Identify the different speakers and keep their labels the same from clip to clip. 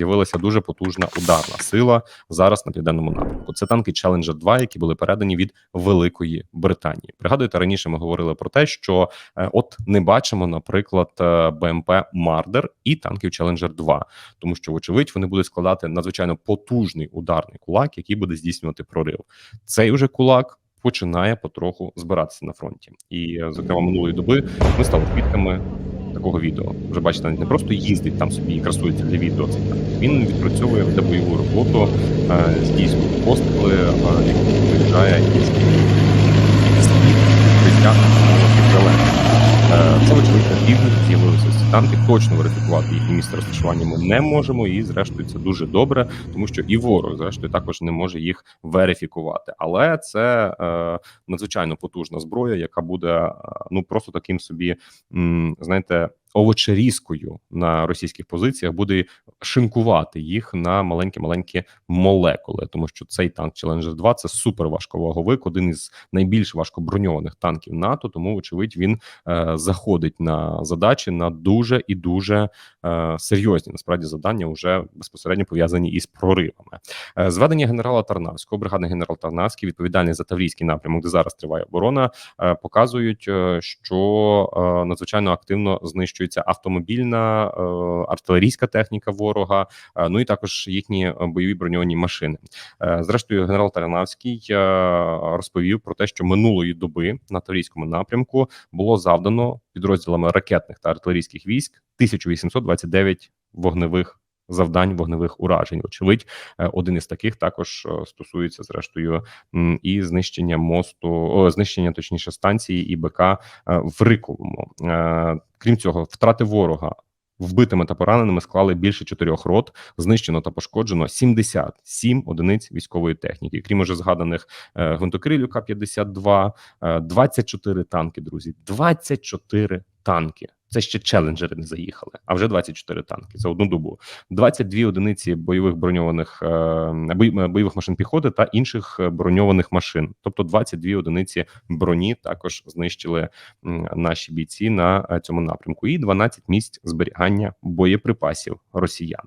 Speaker 1: з'явилася дуже потужна ударна сила зараз на південному напрямку. Це танки Challenger 2, які були передані від Великої Британії. Пригадуєте, раніше ми говорили про те, що е, от не бачимо, наприклад, е, БМП Мардер і танків Challenger 2, тому що, вочевидь, вони будуть складати надзвичайно потужний ударний кулак, який буде здійснювати прорив. Цей уже кулак. Починає потроху збиратися на фронті, і е, зокрема минулої доби ми стали свідками такого відео. Вже бачите, навіть не просто їздить там собі і красується для відео. Він відпрацьовує бойову роботу, е, здійснює постріли, який виїжджає із Це очевидно на з'явилися ці танки. Точно верифікувати їхнє місце розташування ми не можемо, і зрештою це дуже добре, тому що і ворог, зрештою, також не може їх верифікувати. Але це е, надзвичайно потужна зброя, яка буде е, ну просто таким собі, м, знаєте, овочерізкою на російських позиціях, буде шинкувати їх на маленькі маленькі молекули, тому що цей танк Challenger 2 це супер важковаговик, один із найбільш важкоброньованих танків НАТО. Тому, очевидь, він е, заходить на задачі на дуже і дуже е, серйозні насправді завдання, вже безпосередньо пов'язані із проривами. Е, зведення генерала Тарнавського, бригадний генерал Тарнавський, відповідальний за Таврійський напрямок, де зараз триває оборона, е, показують, е, що е, надзвичайно активно знищується автомобільна е, артилерійська техніка ворога, е, ну і також їхні е, бойові броньовані машини. Зрештою, генерал Тарнавський е, розповів про те, що минулої доби на Таврійському напрямку було завдано підрозділами ракетних та артилерійських військ 1829 вогневих завдань вогневих уражень. Очевидь, е, один із таких також е, стосується зрештою і знищення мосту, о, знищення точніше станції ІБК е, в Риковому. Крім цього, втрати ворога. Вбитими та пораненими склали більше чотирьох рот, знищено та пошкоджено 77 одиниць військової техніки. Крім уже згаданих гвинтокрилів К-52, е, 24 танки, друзі. 24 танки. Це ще челенджери не заїхали, а вже 24 танки за одну добу. 22 одиниці бойових броньованих е, бойових машин піхоти та інших е, броньованих машин. Тобто 22 одиниці броні також знищили наші бійці на е, цьому напрямку, і 12 місць зберігання боєприпасів росіян.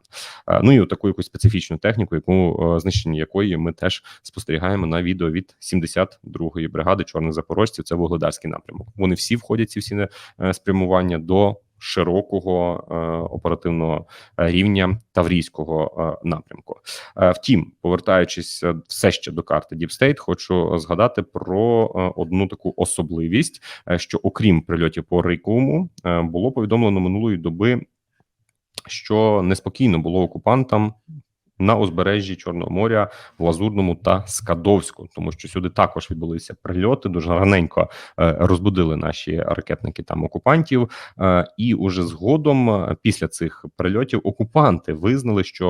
Speaker 1: Е, Ну і таку якусь специфічну техніку, яку е, знищення якої ми теж спостерігаємо на відео від 72-ї бригади чорних запорожців. Це вугледарський напрямок. Вони всі входять ці всі е, спрямування до широкого е, оперативного е, рівня таврійського е, напрямку. Е, втім, повертаючись е, все ще до карти Deep State, хочу згадати про е, одну таку особливість, е, що окрім прильотів по Риковому, е, було повідомлено минулої доби, що неспокійно було окупантам. На узбережжі Чорного моря, в Лазурному та Скадовську, тому що сюди також відбулися прильоти. Дуже раненько е, розбудили наші ракетники там окупантів. Е, і уже згодом, е, після цих прильотів, окупанти визнали, що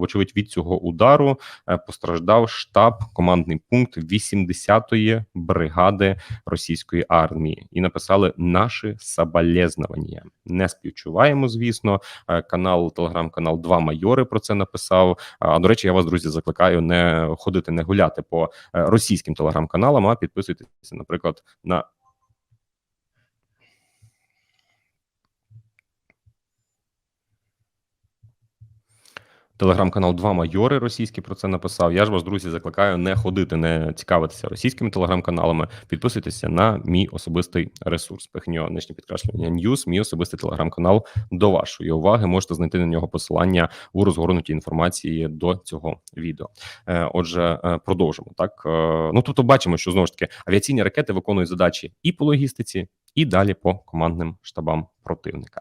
Speaker 1: вочевидь від цього удару постраждав штаб, командний пункт 80-ї бригади російської армії, і написали наші соболезновання. Не співчуваємо, звісно. Канал, телеграм-канал Два майори про це написав. А до речі, я вас, друзі, закликаю не ходити, не гуляти по е, російським телеграм-каналам, а підписуйтесь, наприклад, на Телеграм-канал Два майори російський про це написав. Я ж вас, друзі, закликаю не ходити, не цікавитися російськими телеграм-каналами. Підписуйтеся на мій особистий ресурс. Пихньо нижнє підкреслення Ньюс, мій особистий телеграм-канал. До вашої уваги можете знайти на нього посилання у розгорнутій інформації до цього відео. Е, Отже, е, продовжимо так. Е, Ну тобто, бачимо, що знову ж таки авіаційні ракети виконують задачі і по логістиці, і далі по командним штабам противника.